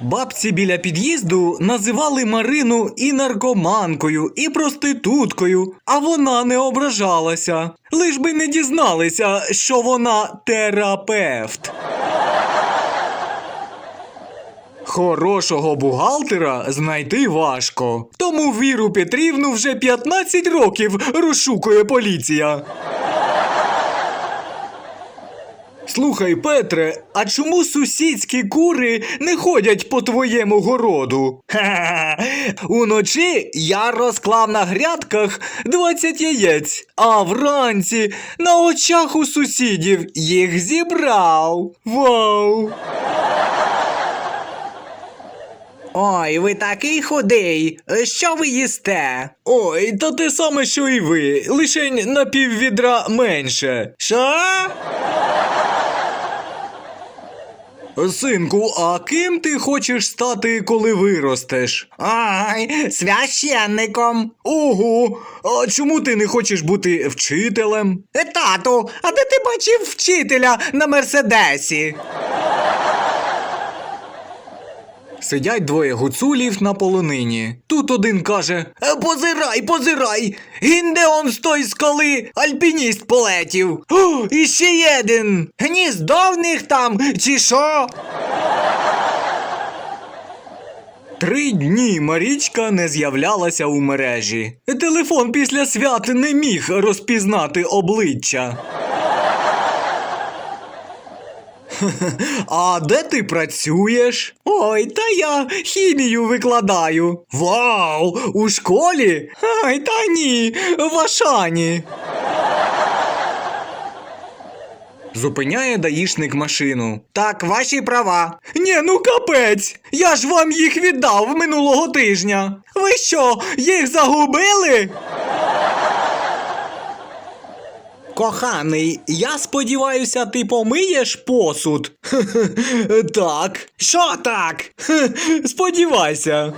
Бабці біля під'їзду називали Марину і наркоманкою, і проституткою, а вона не ображалася. Лиш би не дізналися, що вона терапевт. Хорошого бухгалтера знайти важко. Тому Віру Петрівну вже 15 років розшукує поліція. Слухай, Петре, а чому сусідські кури не ходять по твоєму городу? Ха-ха-ха. Уночі я розклав на грядках 20 яєць, а вранці на очах у сусідів їх зібрав. Вау! Ой, ви такий худий. Що ви їсте? Ой, та те саме, що і ви, лишень на піввідра менше. Що? Синку, а ким ти хочеш стати, коли виростеш? Ай, священником. Ого, а чому ти не хочеш бути вчителем? Е, Тату, а де ти бачив вчителя на мерседесі? Сидять двоє гуцулів на полонині. Тут один каже: «Е, Позирай, позирай! Гінде он з той скали, альпініст полетів. О, і ще один. Гніздо в них там, чи що? Три дні Марічка не з'являлася у мережі. Телефон після свят не міг розпізнати обличчя. А де ти працюєш? Ой, та я хімію викладаю. Вау! У школі? Ай, та ні, в Ашані. Зупиняє даїшник машину. Так, ваші права. Ні, ну капець! Я ж вам їх віддав минулого тижня. Ви що, їх загубили? Коханий, я сподіваюся, ти помиєш посуд. Так. Що так? Сподівайся.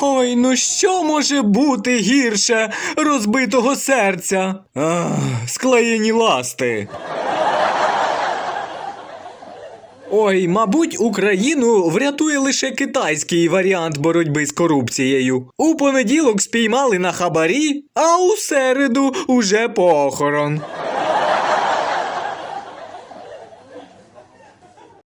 Ой, ну що може бути гірше розбитого серця? Ах, склеєні ласти. Ой, мабуть, Україну врятує лише китайський варіант боротьби з корупцією. У понеділок спіймали на хабарі, а у середу уже похорон.